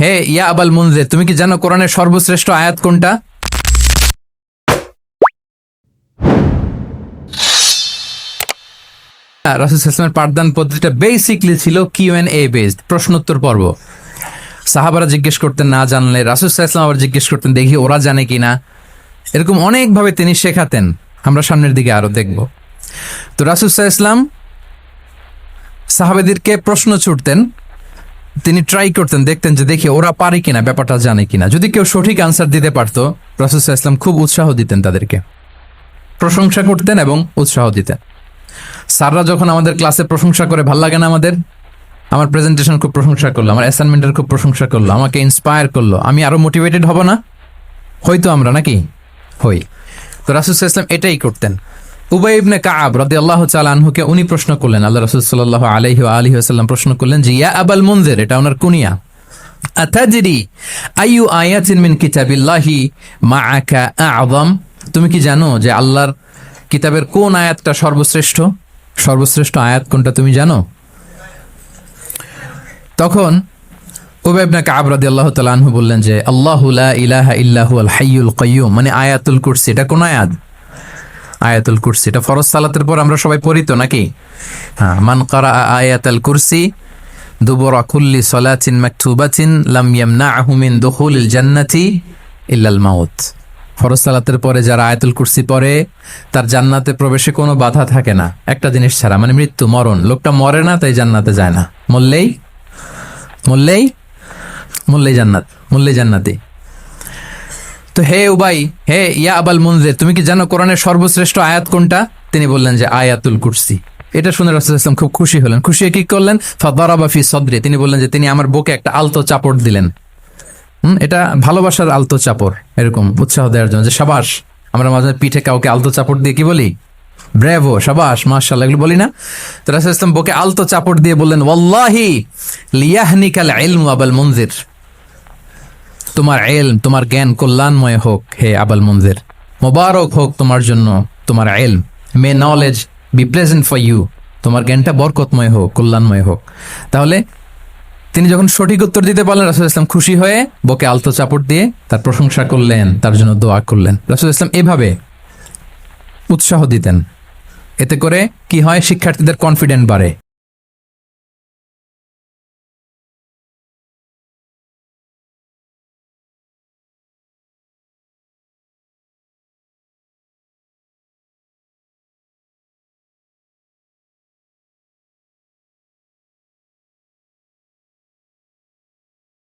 হে ইয়া আবাল মুনজের, তুমি কি জানো কোরআনের সর্বশ্রেষ্ঠ আয়াত কোনটা? রাসুল ইসলামের পাঠদান পদ্ধতিটা বেসিকলি ছিল কিউ এন এ বেসড প্রশ্নোত্তর পর্ব। সাহাবারা জিজ্ঞেস করতেন, না জানলে? রাসুল ইসলাম আবার জিজ্ঞেস করতেন, দেখি ওরা জানে কিনা? এরকম অনেকভাবে তিনি শেখাতেন। আমরা সামনের দিকে আরও দেখব। তো রাসুল ইসলাম সাহাবেদেরকে প্রশ্ন ছুটতেন তিনি ট্রাই করতেন, দেখতেন যে দেখি ওরা পারে কিনা, ব্যাপারটা জানে কিনা। যদি কেউ সঠিক আনসার দিতে পারতো, রাসুল ইসলাম খুব উৎসাহ দিতেন তাদেরকে। প্রশংসা করতেন এবং উৎসাহ দিতেন। স্যাররা যখন আমাদের ক্লাসে প্রশংসা করে, ভালো লাগে না আমাদের? আমার প্রেজেন্টেশন খুব প্রশংসা করল, আমার অ্যাসাইনমেন্টের খুব প্রশংসা করল, আমাকে ইন্সপায়ার করল। আমি আরও মোটিভেটেড হব না? হয়তো আমরা নাকি? হই। তো রাসুল ইসলাম এটাই করতেন। উবাই ইবনে কাব রাদি আল্লাহ আনহুকে উনি প্রশ্ন করলেন, আল্লাহ রসুল সাল্লাহ আলহি আলহি আসাল্লাম প্রশ্ন করলেন যে, ইয়া আবাল এটা ওনার কুনিয়া আইয়ু আয়াতিন মিন কিতাবিল্লাহি মাআকা আযম তুমি কি জানো যে আল্লাহর কিতাবের কোন আয়াতটা সর্বশ্রেষ্ঠ? সর্বশ্রেষ্ঠ আয়াত কোনটা তুমি জানো? তখন উবাইবনা কাব রাদিয়াল্লাহু তাআলা আনহু বললেন যে, আল্লাহু ইলাহা ইল্লাহু আল হাইয়ুল কাইয়ুম মানে আয়াতুল কুরসি, এটা কোন আয়াত? আয়াতুল কুরসি। এটা ফরজ সালাতের পর আমরা সবাই পড়ি তো নাকি? হ্যাঁ মান কারা আয়াতুল কুরসি, দুবরা কুল্লি সলাতিন মাকতুবাতিন লাম ইয়ামনাহু মিন দুখুলিল জান্নাতি ইল্লাল মাউত। ফরজ সালাতের পরে যারা আয়াতুল কুরসি পড়ে, তার জান্নাতে প্রবেশে কোনো বাধা থাকে না। একটা জিনিস ছাড়া মানে মৃত্যু, মরণ। লোকটা মরে না, তাই জান্নাতে যায় না। মরলেই? মরলেই? মরলেই জান্নাত। মরলেই জান্নাতি। তো হে উবাই, হে ইয়া আবাল মুনজের, তুমি কি জানো কোরআনের সর্বশ্রেষ্ঠ আয়াত কোনটা? তিনি বললেন যে আয়াতুল কুরসি। এটা শুনে রাসুল ইসলাম খুব খুশি হলেন। খুশি কি করলেন? ফাদারাবা ফি সদরে। তিনি বললেন যে তিনি আমার বুকে একটা আলতো চাপড় দিলেন। হুম, এটা ভালোবাসার আলতো চাপড়, এরকম উৎসাহ দেওয়ার জন্য। যে সাবাস, আমরা মাঝে পিঠে কাউকে আলতো চাপড় দিয়ে কি বলি? ব্রেভো, সাবাস মাশাল্লাহ এগুলো বলি না? তো রাসুল ইসলাম বুকে আলতো চাপড় দিয়ে বললেন, ওয়াল্লাহি লিয়াহনিকাল ইলমু আবাল মুনজির। তোমার এলম, তোমার জ্ঞান কল্যাণময় হোক হে আবাল মঞ্জের মোবারক হোক তোমার জন্য তোমার এলম। May knowledge be present for you তোমার জ্ঞানটা বরকতময় হোক, কল্যাণময় হোক। তাহলে তিনি যখন সঠিক উত্তর দিতে পারলেন, রাসুল ইসলাম খুশি হয়ে বকে আলতো চাপড় দিয়ে তার প্রশংসা করলেন, তার জন্য দোয়া করলেন। রাসুল ইসলাম এভাবে উৎসাহ দিতেন। এতে করে কি হয়? শিক্ষার্থীদের কনফিডেন্ট বাড়ে।